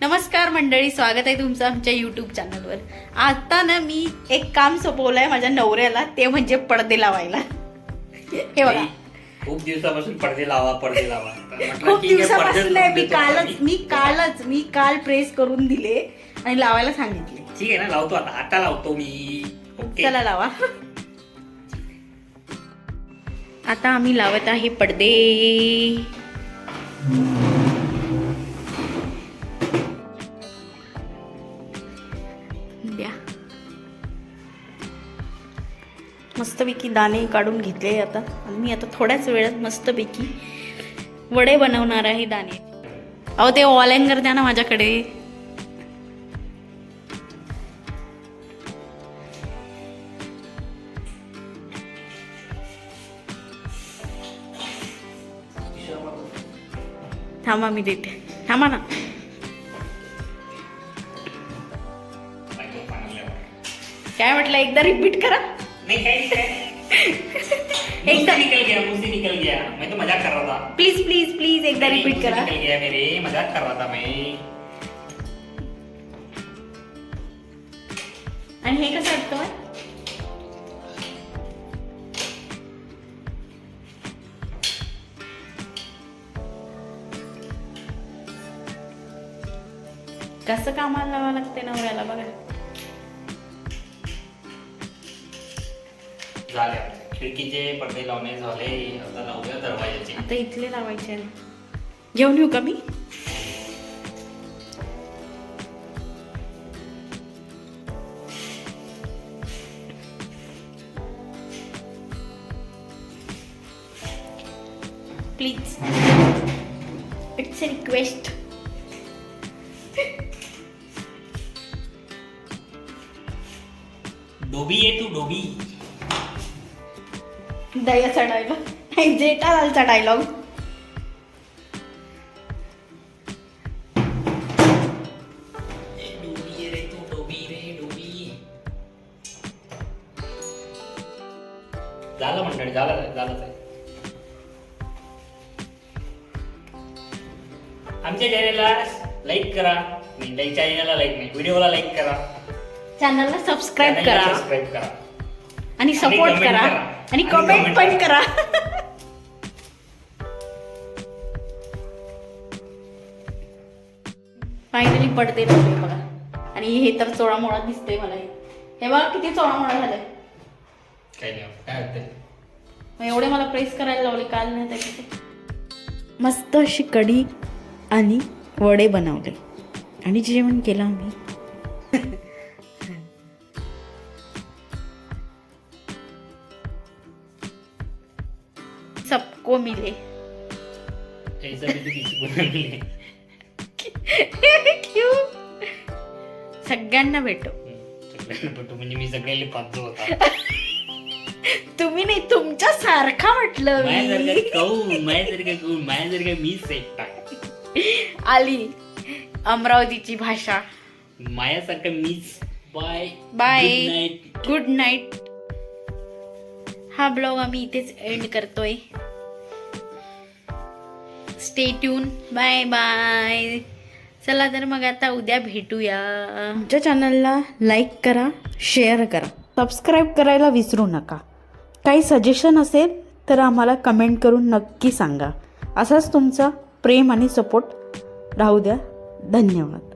नमस्कार मंडळी स्वागत आहे तुमचं आमच्या युट्यूब चॅनलवर आता ना मी एक काम सोपवलंय माझ्या नवऱ्याला ते म्हणजे पडदे लावायला. हे बघा. खूप दिवसापासून पडदे लावा पडदे लावा. म्हटलं खूप ठीक आहे, दिवसापासून पडदे मी देतो. कालच आम्ही. मी कालच मी काल प्रेस करून दिले आणि लावायला सांगितले. ठीक आहे ना लावतो आता. आता लावतो मी. ओके. चला लावा. आता आम्ही लावत आहे पडदे. द्या. मस्तपैकी दाणे काढून घेतले आता. आणि मी आता थोड्याच वेळात मस्तपैकी वडे बनवणार आहे दाणे. अहो ते ऑल अँगर द्या ना माझ्याकडे. थांबा मी देते. थांबा ना. काय म्हटलं? एकदा रिपीट करा. नहीं काही नाही एकदा- निकल गया निकल गया. मैं तो मजाक कर रहा था प्लीज प्लीज प्लीज एकदा नहीं, रिपीट करा. निकल गया मेरे मजाक कर रहा था मैं. आणि हे कसं वाटतं कसं कामाला लावावं लागते नवऱ्याला? झाले आपले. खिडकीचे पडदे लावणे झाले आता लावूया दरवाजाचे आता इथले लावायचे. घेऊन येऊ का मी? Please it's a request Dobby आहे तू डोबी. दयाचा डायलॉग जेठालालचा डायलॉग ए, डोबी रे तू डोबी रे डोबी झालं मंडळी झालं झालंच आहे आमच्या चॅनेलला लाईक करा. नाही चॅनेलला लाईक नाही व्हिडिओला लाईक करा. चॅनलला सबस्क्राईब करा. सबस्क्राईब करा. आणि सपोर्ट करा. आणि कमेंट पण करा. फायनली पडदे लावले बघा. आणि हे तर चोळा मोळा दिसतोय मला. हे. बघा किती चोळा मोळा झालाय. मग एवढे मला प्रेस करायला लावले काल नाही मस्त अशी कढी आणि वडे बनवले. आणि जेवण केलं आम्ही. सबको मिले ऐसा भी तो किसी को नहीं. क्यू सगळ्यांना भेटो पटू म्हणजे मी सगळ्याला पाहतो होता तुम्ही नाही तुमच्या सारखा म्हटलं मी आली अमरावतीची भाषा मायासारखं मीच बाय बाय गुड नाईट हा ब्लॉग आम्ही इथेच एंड करतोय स्टे ट्यून बाय बाय चला तर मग आता उद्या भेटूया. आमच्या चॅनलला लाईक करा शेअर करा. सबस्क्राईब करायला विसरू नका. काही सजेशन असेल तर आम्हाला कमेंट करून नक्की सांगा. असाच तुमचा प्रेम आणि सपोर्ट राहू द्या. धन्यवाद.